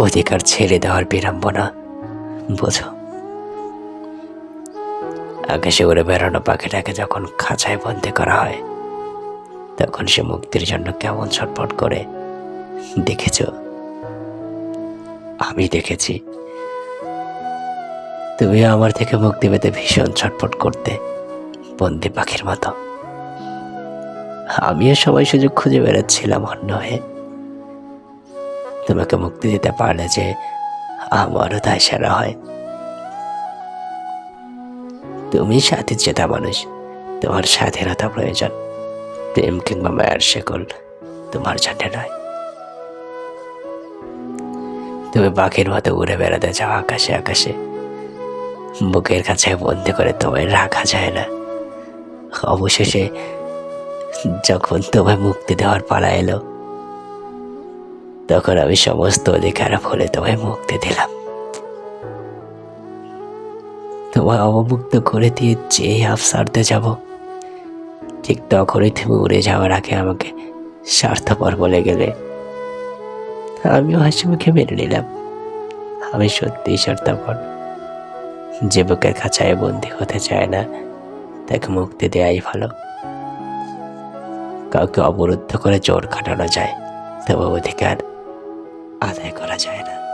অধিকার ছেড়ে দেওয়ার বিড়ম্বনা। বোঝো। আকাশে উড়ে বেড়ানো পাখিটাকে যখন খাঁচায় বন্দি করা হয়, তখন সে মুক্তির জন্য কেমন ছটফট করে। দেখেছ? আমি দেখেছি। তুমি আমার থেকে মুক্তি পেতে ভীষণ ছটফট করতে, বন্দি পাখির মতো। আমিও সবাই সুযোগ খুঁজে বেড়াচ্ছিলাম অন্য হয়ে। তোমাকে মুক্তি দিতে পারলে যে আমারও তাই সেরা হয়। তুমি সাথী চেতা মানুষ, তোমার স্বাধীনতা প্রয়োজন। প্রেম কিংবা মায়ের শেকল তোমার জন্য নয়। তুমি পাখির মতো উড়ে বেড়াতে যাও আকাশে আকাশে। বুকের কাছে বন্দি করে তোমায় রাখা যায় না। অবশেষে যখন তোমায় মুক্তি দেওয়ার পালা এলো তখন আমি সমস্ত অধিকার ভুলে তোমায় মুক্তি দিলাম। তোমায় অবমুক্ত করে দিয়ে যে আফসারতে যাব, ঠিক তখনই তুমি উড়ে যাওয়ার আগে আমাকে স্বার্থপর বলে গেলে। আমিও হাসি মুখে মেনে নিলাম। আমি সত্যিই স্বার্থপর। যে বুকের খাঁচায় বন্দি হতে চায় না, তাকে মুক্তি দেয়াই ভালো। কাউকে অবরুদ্ধ করে জোর খাটানো যায়, তবে অধিকার 亲爱的。